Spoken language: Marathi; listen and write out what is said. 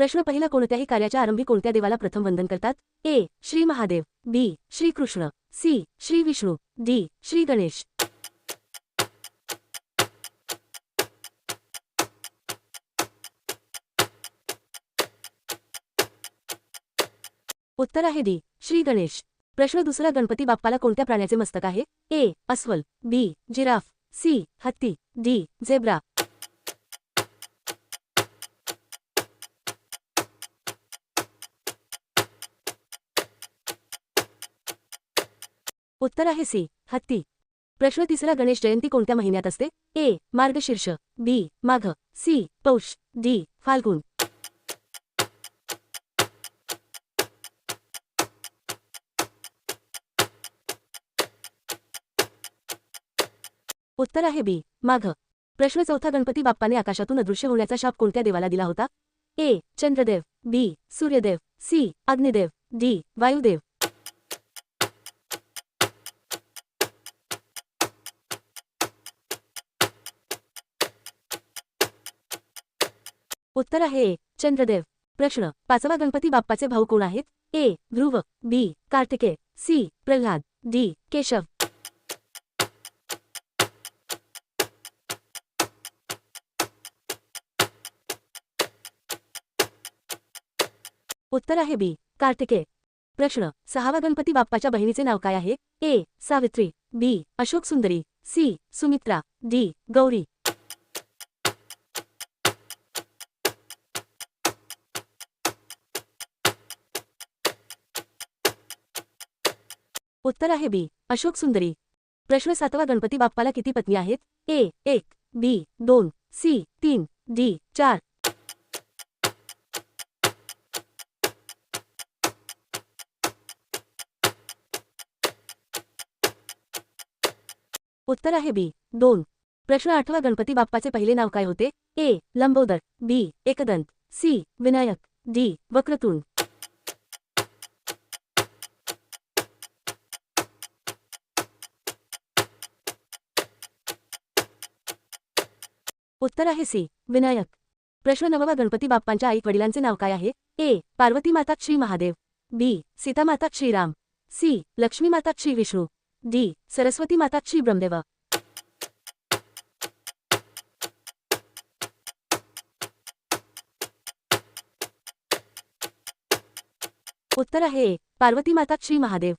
प्रश्न पहिला कोणत्याही कार्याच्या आरंभी कोणत्या देवाला प्रथम वंदन करतात? A. Shri Mahadev. B. Shri Krishna. C. Shri Vishnu. D. Shri Ganesh. उत्तर आहे डी. श्री गणेश. प्रश्न दुसरा गणपती बाप्पाला कोणत्या प्राण्याचे मस्तक आहे? ए. अस्वल. बी. जिराफ. सी. हत्ती. डी. झेब्रा. उत्तर आहे सी हत्ती. प्रश्न तिसरा गणेश जयंती कोणत्या महिन्यात असते? A Margashirsha. B Magh. C Paush. D Phalgun. उत्तर आहे बी माघ. प्रश्न चौथा गणपती बाप्पाने आकाशातून अदृश्य होण्याचा शाप कोणत्या देवाला दिला होता? A Chandradev. B Suryadev. C Agnidev. D Vayudev. उत्तर आहे ए. चंद्रदेव. प्रश्न. पाचवा गणपती बाप्पाचे भाऊ कोण आहेत? A. Dhruv. B. Kartikeya. C. Prahlad. D. Keshav. उत्तर आहे बी. कार्तिके. प्रश्न. सहावा गणपती बाप्पाच्या बहिणीचे नाव काय आहे? ए. Savitri. B. Ashok Sundari. C. Sumitra. D. Gauri. उत्तर आहे बी. अशोक सुंदरी. प्रश्न सातवा गणपती बाप्पाला किती पत्नी आहेत? ए एक बी दोन सी तीन डी चार. उत्तर आहे बी दोन. प्रश्न आठवा गणपती बाप्पाचे पहिले नाव काय होते? A Lambodar. B Ekdant. C Vinayak. D Vakratund. उत्तर आहे सी. विनायक. प्रश्न नववा गणपती बाप्पांच्या आई वडिलांचे नाव काय आहे? ए. पार्वती माता श्री महादेव. बी. सीता माता श्रीराम सी. लक्ष्मी माता श्री विष्णू. डी. सरस्वती माता श्री ब्रह्मदेव. उत्तर आहे ए. पार्वती माता श्री महादेव.